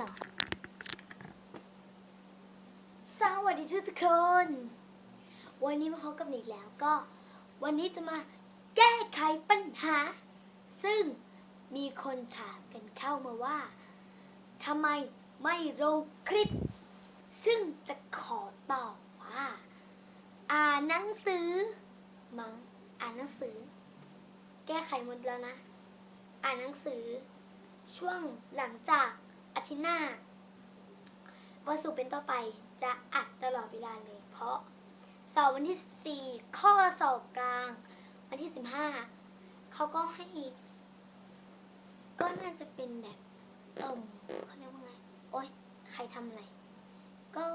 เหรอ สวัสดีทุกคน วันนี้มาพบกับหนิกแล้วก็ วันนี้จะมาแก้ไขปัญหา ซึ่งมีคนถามกันเข้ามาว่าทำไมไม่ลงคลิป ซึ่งจะขอตอบว่า อ่านหนังสือ มัง้งอ่านหนังสือ แก้ไขหมดแล้วนะ อ่านหนังสือช่วงหลังจาก อาทิตย์หน้าวันศุกร์เป็นต้นไปจะอัดตลอดเวลาเลย เพราะสอบวันที่ 14 ข้อสอบกลาง วันที่ 15 เขาก็ให้ ก็น่าจะเป็นแบบเอิ่มเขาเรียกว่าไง โอ๊ย ใครทำอะไร ก็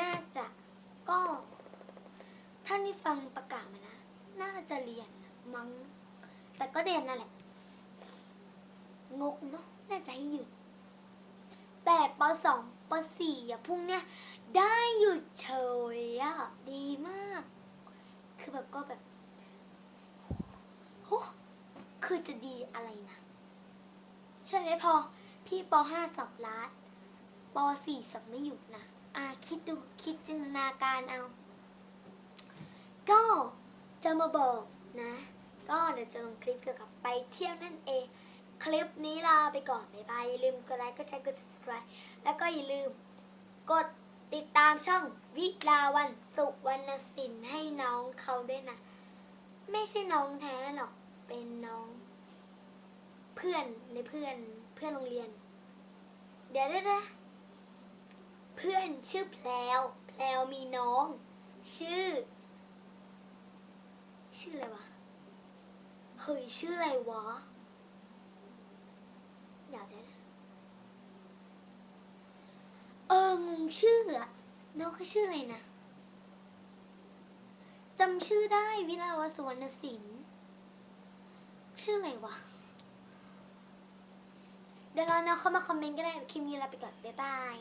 น่าจะก็ท่านที่ฟังประกาศมานะ น่าจะเรียนมั้ง แต่ก็เรียนนั่นแหละ งกเนาะน่าจะให้หยุด แต่ปสองปสี่อะพรุ่งเนี้ยได้หยุดเฉยอะดีมาก คือแบบก็แบบโหคือจะดีอะไรนะ ใช่ไหมพอ พี่ปห้าสอบลาดปสี่สอบไม่หยุดนะอ่าคิดดูคิดจินตนาการเอา ก็จะมาบอกนะ ก็เดี๋ยวจะลงคลิปเกี่ยวกับไปเที่ยวนั่นเอง คลิปนี้ลาไปก่อนบ๊ายบายอย่าลืมกดไลค์กดแชร์กด subscribe แล้วก็อย่าลืมกดติดตามช่องวิลาวันสุวรรณสินให้น้องเขาด้วยนะ ไม่ใช่น้องแท้หรอกเป็นน้อง เพื่อนในเพื่อนเพื่อนโรงเรียน เดี๋ยวได้นะเพื่อนชื่อแพลวแพลวมีน้อง ชื่อ ชื่ออะไรวะเฮ้ยชื่ออะไรวะ เดี๋ยวเดี๋ยวนะเอองง ชื่ออะน้องเขาชื่ออะไรนะจำชื่อได้วิลาวสวรรณสินชื่ออะไรวะ เดี๋ยวรอน้องเข้ามาคอมเมนต์ก็ได้คลิปนี้ลาไปก่อนบ๊ายบาย